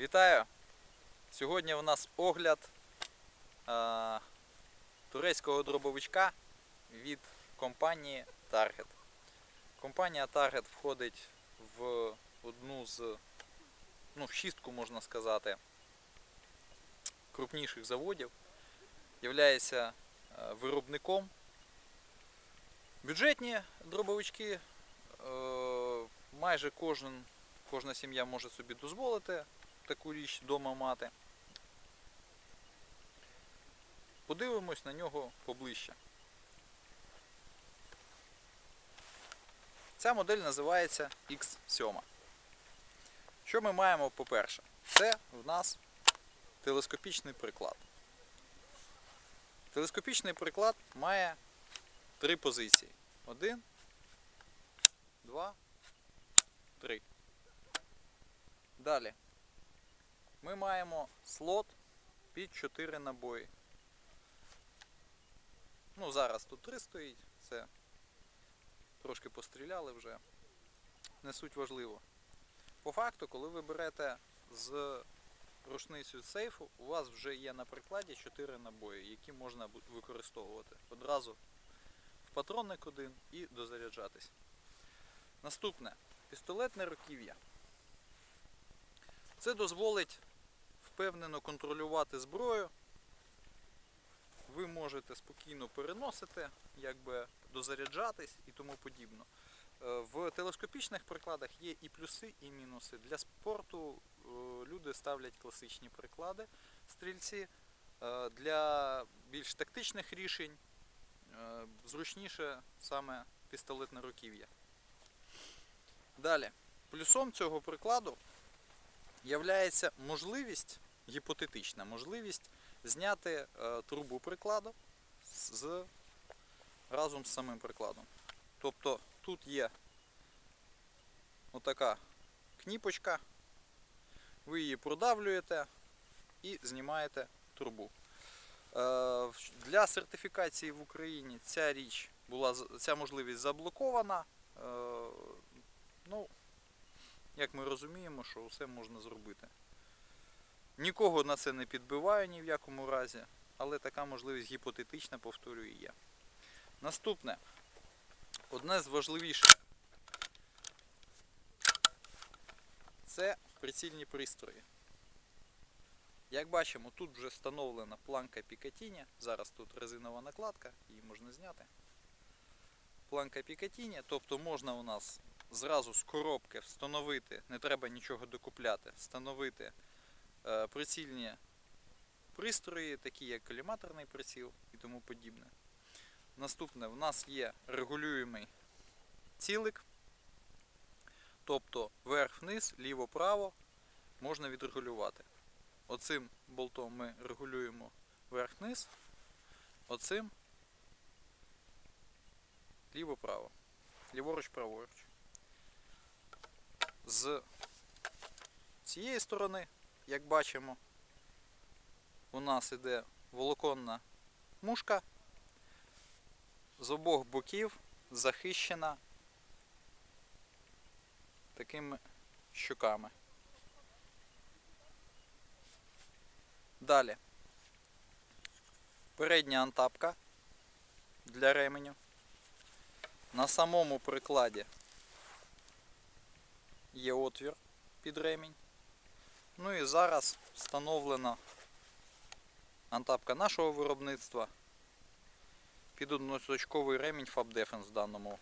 Вітаю! Сьогодні у нас огляд е, турецького дробовичка від компанії Target. Компанія Target входить в одну з, ну, в шістку можна сказати, крупніших заводів, являється е, виробником. Бюджетні дробовички е, майже кожен, кожна сім'я може собі дозволити таку річ вдома мати. Подивимось на нього поближче. Ця модель називається X7. Що ми маємо по-перше? Це в нас телескопічний приклад. Телескопічний приклад має три позиції. Один, два, три. Далі. Ми маємо слот під 4 набої. Ну, зараз тут 3 стоїть, це трошки постріляли вже. Не суть важливо. По факту, коли ви берете з рушницю сейфу, у вас вже є на прикладі 4 набої, які можна використовувати одразу в патронник один і дозаряджатись. Наступне пістолетне руків'я. Це дозволить впевнено контролювати зброю. Ви можете спокійно переносити, якби дозаряджатись і тому подібно. Е, В телескопічних прикладах є і плюси, і мінуси. Для спорту е, люди ставлять класичні приклади стрільці. Е, Для більш тактичних рішень зручніше саме пістолетне руків'я. Далі, плюсом цього прикладу являється можливість, гіпотетична можливість зняти е, трубу прикладу з, разом з самим прикладом. Тобто тут є отака кніпочка, ви її продавлюєте і знімаєте трубу. Е, Для сертифікації в Україні ця річ була ця можливість заблокована. Е, Ну, як ми розуміємо, що все можна зробити. Нікого на це не підбиваю ні в якому разі, але така можливість гіпотетична, повторюю, є. Наступне. Одне з важливіших. Це прицільні пристрої. Як бачимо, тут вже встановлена планка Пікатіні. Зараз тут резинова накладка, її можна зняти. Планка Пікатіні, тобто можна у нас зразу з коробки встановити, не треба нічого докупляти, встановити прицільні пристрої, такі як коліматорний приціл і тому подібне. Наступне, в нас є регулюємий цілик, тобто вверх-вниз, ліво-право можна відрегулювати. Оцим болтом ми регулюємо вверх-вниз, оцим ліво-право, ліворуч-праворуч. З цієї сторони, як бачимо, у нас іде волоконна мушка, з обох боків захищена такими щуками. Далі. Передня антапка для ременю. На самому прикладі є отвір під ремінь. Ну і зараз встановлена антапка нашого виробництва під одноточковий ремінь Fab Defense в даному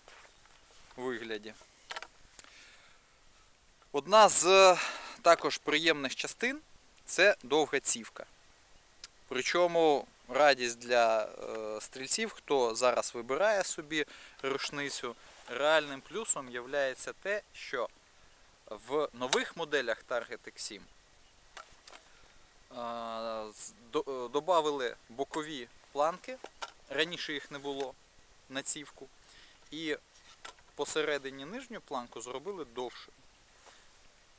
вигляді. Одна з е, також приємних частин це довга цівка. Причому радість для е, стрільців, хто зараз вибирає собі рушницю, реальним плюсом є те, що в нових моделях Target X7 е, з- до- е, додавили бокові планки, раніше їх не було на цівку, і посередині нижню планку зробили довшою.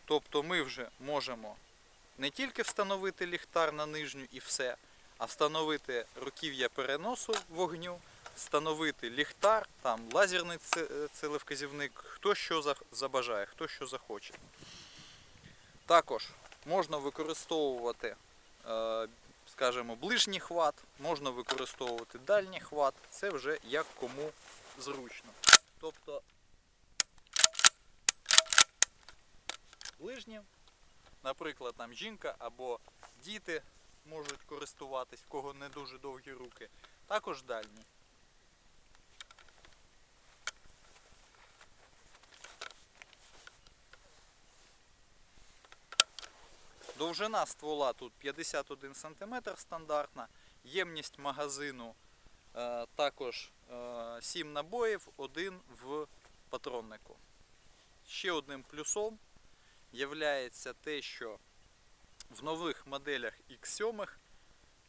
Тобто ми вже можемо не тільки встановити ліхтар на нижню і все, а встановити руків'я переносу вогню, встановити ліхтар, там лазерний це- целевказівник, хто що забажає, хто що захоче. Також Можна використовувати, е, скажімо, ближній хват, можна використовувати дальній хват. Це вже як кому зручно. Тобто ближнім, наприклад, там жінка або діти можуть користуватись, в кого не дуже довгі руки. Також дальній. Довжина ствола тут 51 см стандартна, ємність магазину е, також е, 7 набоїв, один в патроннику. Ще одним плюсом є те, що в нових моделях X7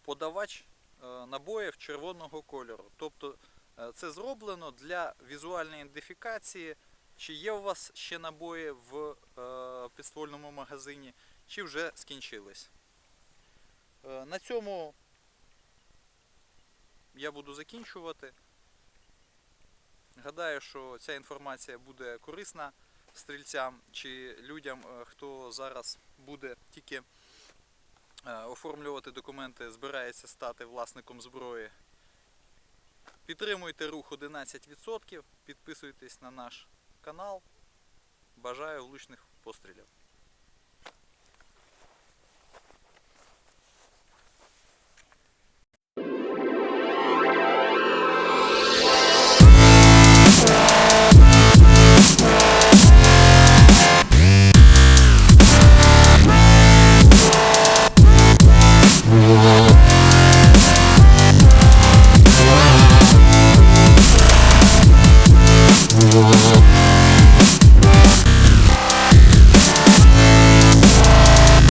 подавач е, набоїв червоного кольору. Тобто е, це зроблено для візуальної ідентифікації, чи є у вас ще набої в е, підствольному магазині, чи вже скінчились. Е, На цьому я буду закінчувати. Гадаю, що ця інформація буде корисна стрільцям чи людям, е, хто зараз буде тільки е, оформлювати документи, збирається стати власником зброї. Підтримуйте рух 11%, підписуйтесь на наш канал. Бажаю влучних пострілів.